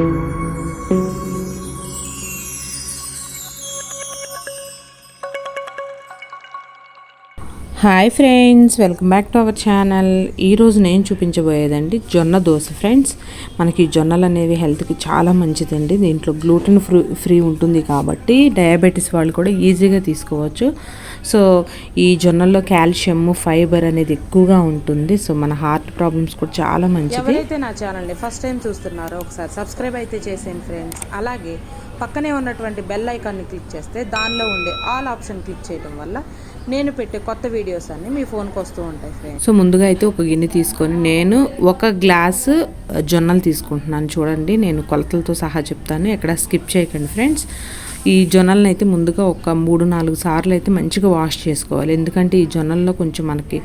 Música hi friends welcome back to our channel ఈరోజు నేను చూపించబోయేదండి జొన్న దోశ ఫ్రెండ్స్ మనకి జొన్నలు అనేవి హెల్త్కి చాలా మంచిదండి. దీంట్లో గ్లూటెన్ ఫ్రీ ఫ్రీ ఉంటుంది కాబట్టి డయాబెటీస్ వాళ్ళు కూడా ఈజీగా తీసుకోవచ్చు. సో ఈ జొన్నల్లో కాల్షియం ఫైబర్ అనేది ఎక్కువగా ఉంటుంది. సో మన హార్ట్ ప్రాబ్లమ్స్ కూడా చాలా మంచిది. ఎవరైతే నా ఛానల్ని ఫస్ట్ టైం చూస్తున్నారో ఒకసారి సబ్స్క్రైబ్ అయితే చేసేయండి ఫ్రెండ్స్ అలాగే పక్కనే ఉన్నటువంటి బెల్ ఐకాన్ని క్లిక్ చేస్తే దానిలో ఉండే ఆల్ ఆప్షన్ క్లిక్ చేయడం వల్ల నేను పెట్టే కొత్త వీడియోస్ అన్నీ మీ ఫోన్కి వస్తూ ఉంటాయి ఫ్రెండ్స్ సో ముందుగా అయితే ఒక గిన్నె తీసుకొని నేను ఒక గ్లాసు జొన్నలు తీసుకుంటున్నాను. చూడండి నేను కొలతలతో సహా చెప్తాను. ఎక్కడ స్కిప్ చేయకండి ఫ్రెండ్స్. ఈ జొన్నలను అయితే ముందుగా ఒక మూడు నాలుగు సార్లు అయితే మంచిగా వాష్ చేసుకోవాలి. ఎందుకంటే ఈ జొన్నల్లో కొంచెం మనకి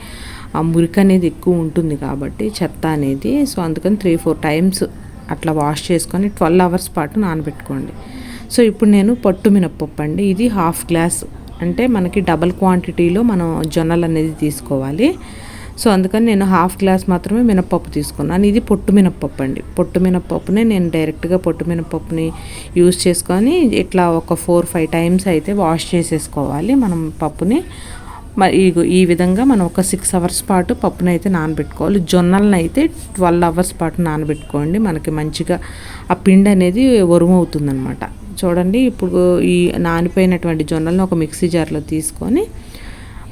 ఆ మురికి అనేది ఎక్కువ ఉంటుంది కాబట్టి చెత్త అనేది. సో అందుకని త్రీ ఫోర్ టైమ్స్ అట్లా వాష్ చేసుకొని ట్వెల్వ్ అవర్స్ పాటు నానబెట్టుకోండి. సో ఇప్పుడు నేను పట్టు మినప్పప్పు అండి. ఇది హాఫ్ గ్లాస్ అంటే మనకి డబల్ క్వాంటిటీలో మనం జొన్నలు అనేది తీసుకోవాలి. సో అందుకని నేను హాఫ్ గ్లాస్ మాత్రమే మినప్పప్పు తీసుకున్నాను. ఇది పొట్టు మినప్పప్పు అండి. పొట్టు మినప్పప్పునే నేను డైరెక్ట్గా పొట్టు మినప్పప్పుని యూస్ చేసుకొని ఇట్లా ఒక ఫోర్ ఫైవ్ టైమ్స్ అయితే వాష్ చేసేసుకోవాలి. మనం పప్పుని మరి ఈ విధంగా మనం ఒక సిక్స్ అవర్స్ పాటు పప్పును అయితే నానబెట్టుకోవాలి. జొన్నలను అయితే ట్వెల్వ్ అవర్స్ పాటు నానబెట్టుకోండి. మనకి మంచిగా ఆ పిండి అనేది ఒరుమవుతుందనమాట చూడండి ఇప్పుడు ఈ నానిపోయినటువంటి జొన్నలను ఒక మిక్సీ జార్లో తీసుకొని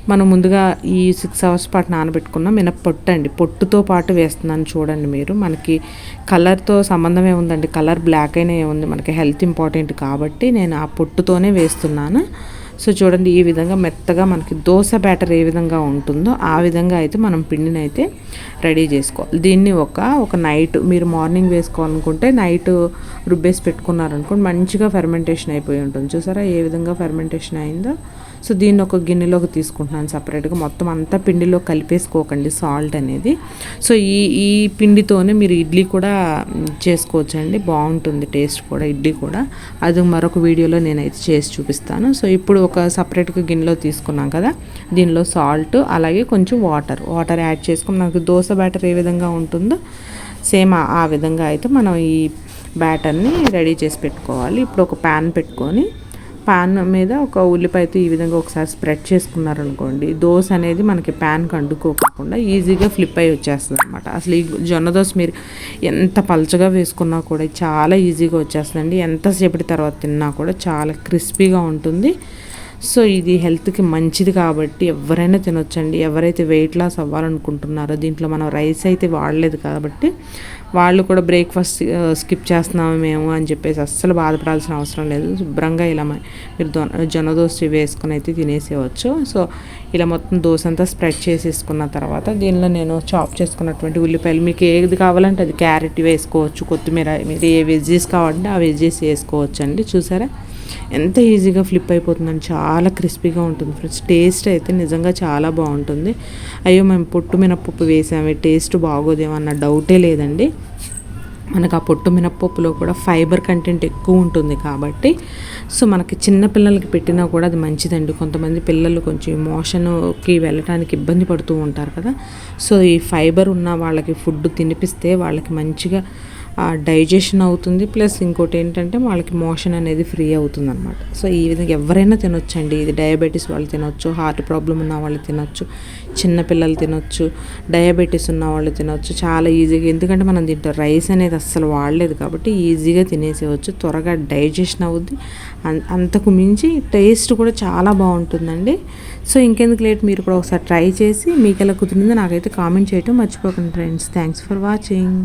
మనం ముందుగా ఈ సిక్స్ అవర్స్ పాటు నానబెట్టుకున్న. మినప్పొట్టు అండి పొట్టుతో పాటు వేస్తున్నాను చూడండి మీరు. మనకి కలర్తో సంబంధం ఏముందండి? కలర్ బ్లాక్ అయినా ఏముంది? మనకి హెల్త్ ఇంపార్టెంట్ కాబట్టి నేను ఆ పొట్టుతోనే వేస్తున్నాను. సో చూడండి ఈ విధంగా మెత్తగా మనకి దోశ బ్యాటర్ ఏ విధంగా ఉంటుందో ఆ విధంగా అయితే మనం పిండిని అయితే రెడీ చేసుకోవాలి. దీన్ని ఒక ఒక నైట్ మీరు మార్నింగ్ వేసుకోవాలనుకుంటే నైట్ రుబ్బేసి పెట్టుకున్నారనుకోండి మంచిగా ఫెర్మెంటేషన్ అయిపోయి ఉంటుంది. చూసారా ఏ విధంగా ఫెర్మెంటేషన్ అయిందో? సో దీన్ని ఒక గిన్నెలోకి తీసుకుంటున్నాను సపరేట్గా. మొత్తం అంతా పిండిలో కలిపేసుకోకండి సాల్ట్ అనేది. సో ఈ ఈ పిండితోనే మీరు ఇడ్లీ కూడా చేసుకోవచ్చండి. బాగుంటుంది టేస్ట్ కూడా ఇడ్లీ కూడా. అది మరొక వీడియోలో నేనైతే చేసి చూపిస్తాను. సో ఇప్పుడు ఒక సపరేట్గా గిన్నెలో తీసుకున్నాం కదా దీనిలో సాల్ట్ అలాగే కొంచెం వాటర్. వాటర్ యాడ్ చేసుకుని మనకు దోశ బ్యాటర్ ఏ విధంగా ఉంటుందో సేమ్ ఆ విధంగా అయితే మనం ఈ బ్యాటర్ని రెడీ చేసి పెట్టుకోవాలి. ఇప్పుడు ఒక ప్యాన్ పెట్టుకొని పాన్ మీద ఒక ఉల్లిపాయతో ఈ విధంగా ఒకసారి స్ప్రెడ్ చేసుకున్నారనుకోండి దోశ అనేది మనకి ప్యాన్కి అండుకోకుండా ఈజీగా ఫ్లిప్ అయ్యి వచ్చేస్తుంది అనమాట అసలు ఈ జొన్న దోశ మీరు ఎంత పలచగా వేసుకున్నా కూడా చాలా ఈజీగా వచ్చేస్తుందండి. ఎంతసేపటి తర్వాత తిన్నా కూడా చాలా క్రిస్పీగా ఉంటుంది. సో ఇది హెల్త్కి మంచిది కాబట్టి ఎవరైనా తినొచ్చండి. ఎవరైతే వెయిట్ లాస్ అవ్వాలనుకుంటున్నారో దీంట్లో మనం రైస్ అయితే వాడలేదు కాబట్టి వాళ్ళు కూడా బ్రేక్ఫాస్ట్ స్కిప్ చేస్తున్నాము మేము అని చెప్పేసి అస్సలు బాధపడాల్సిన అవసరం లేదు. శుభ్రంగా ఇలా మీరు జొన్న దోశ వేసుకొని అయితే తినేసేవచ్చు సో ఇలా మొత్తం దోశ అంతా స్ప్రెడ్ చేసేసుకున్న తర్వాత దీనిలో నేను చాప్ చేసుకున్నటువంటి ఉల్లిపాయలు మీకు ఏది కావాలంటే అది క్యారెట్ వేసుకోవచ్చు కొత్తిమీర మీరు ఏ వెజ్జెస్ కావాలంటే ఆ వెజ్జెస్ వేసుకోవచ్చు అండి చూసారా? ఎంత ఈజీగా ఫ్లిప్ అయిపోతుందని చాలా క్రిస్పీగా ఉంటుంది ఫ్రెండ్స్. టేస్ట్ అయితే నిజంగా చాలా బాగుంటుంది. అయ్యో మేము పొట్టు మినపప్పు వేసాము టేస్ట్ బాగోదేమో అన్న డౌటే లేదండి. మనకు ఆ పొట్టు మినప్పప్పులో కూడా ఫైబర్ కంటెంట్ ఎక్కువ ఉంటుంది కాబట్టి సో మనకి చిన్న పిల్లలకి పెట్టినా కూడా అది మంచిదండి. కొంతమంది పిల్లలు కొంచెం మోషన్కి వెళ్ళటానికి ఇబ్బంది పడుతూ ఉంటారు కదా. సో ఈ ఫైబర్ ఉన్న వాళ్ళకి ఫుడ్ తినిపిస్తే వాళ్ళకి మంచిగా డైజెషన్ అవుతుంది ప్లస్ ఇంకోటి ఏంటంటే వాళ్ళకి మోషన్ అనేది ఫ్రీ అవుతుంది అనమాట సో ఈ విధంగా ఎవరైనా తినొచ్చండి. ఇది డయాబెటీస్ వాళ్ళు తినొచ్చు హార్ట్ ప్రాబ్లం ఉన్న వాళ్ళు తినొచ్చు చిన్నపిల్లలు తినొచ్చు డయాబెటీస్ ఉన్న వాళ్ళు తినొచ్చు చాలా ఈజీగా. ఎందుకంటే మనం దీంట్లో రైస్ అనేది అస్సలు వాడలేదు కాబట్టి ఈజీగా తినేసేవచ్చు త్వరగా డైజెషన్ అవుద్ది. అంతకు మించి టేస్ట్ కూడా చాలా బాగుంటుందండి. సో ఇంకెందుకు లేట్? మీరు కూడా ఒకసారి ట్రై చేసి మీకు ఎలా కుదిరిందో నాకైతే కామెంట్ చేయటం మర్చిపోకండి ఫ్రెండ్స్. Thanks for watching.